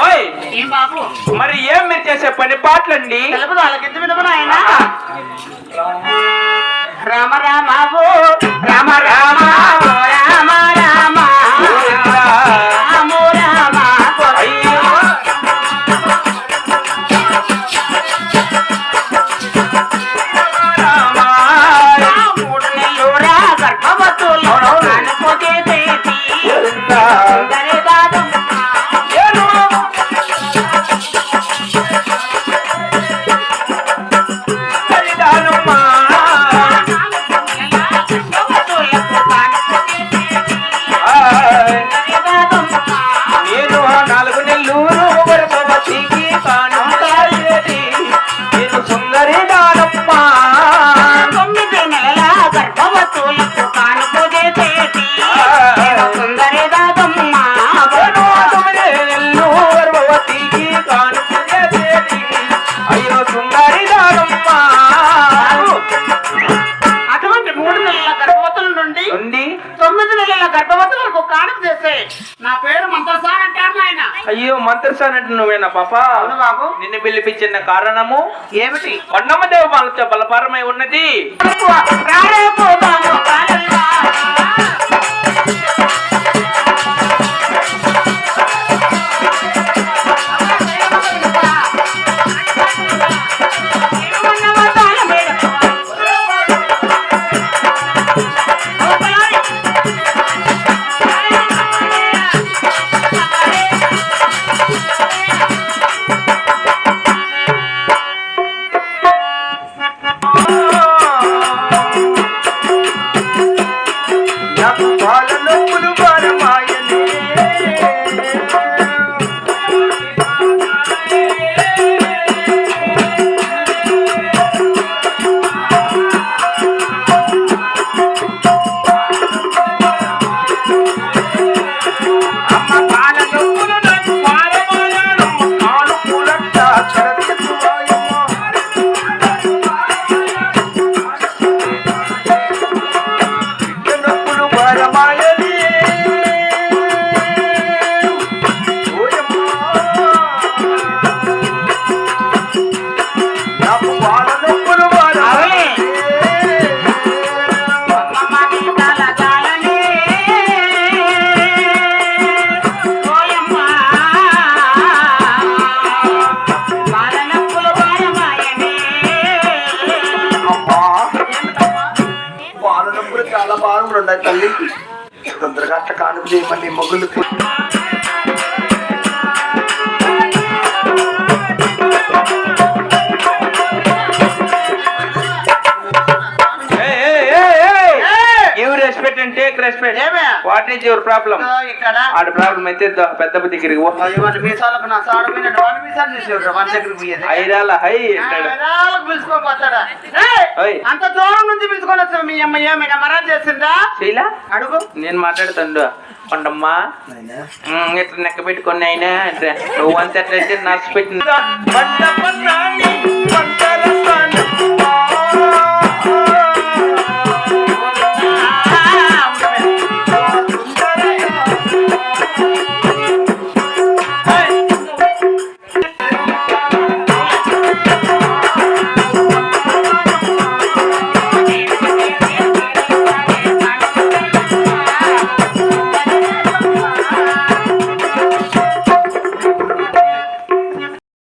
ఓయ్! మరి ఏం మీరు చేసే పని పాటలండి? రామ రామ రామ రామ రామ రామ గర్భవతులు అనుకోతే తొమ్మిది నెలల గర్భవతులకు కానుక చేసే నా పేరు మంత్రసాన్ అంటారు నాయన. అయ్యో మంత్రసానంటే నువ్వేనా పాప? అవును బాబు. నిన్ను పిలిపించిన కారణము? ఏమిటి? కొండమదేవ బాలతో బలపారమై ఉన్నది. చాలా బాగా ఉన్నాయి తల్లి. తొందరగా అట్లా కానుక చేయమని మొగ్గులు టేక్ రెస్పెక్ట్ ఏమే? What is your problem? ఇక్కడ. ఆడ ప్రాబ్లం అయితే పెద్ద దగ్గరికి పో. ఇవన్నీ మీసాలకు నా సాడు పోయిన వాడి మీసాలు చూసేవాడు. వాడి దగ్గరికి పోయేది. ఐరాల హై అంటాడు. ఐదాళ్ళకు పిలుచుకొని పోతాడా? ఏయ్! ఓయ్. అంత దూరం నుంచి పిలుచుకొని వచ్చావు మీ అమ్మ ఏమైనా మరా చేసిందా? శైలా? అడుగు. నేను మాట్లాడుతాడు. కొండమ్మా. ఉమ్, ఇట్లా నెక్క పెట్టుకొని అయినా అంటే నువ్వు అంత ఎట్లయితే నర్సు పెట్టిన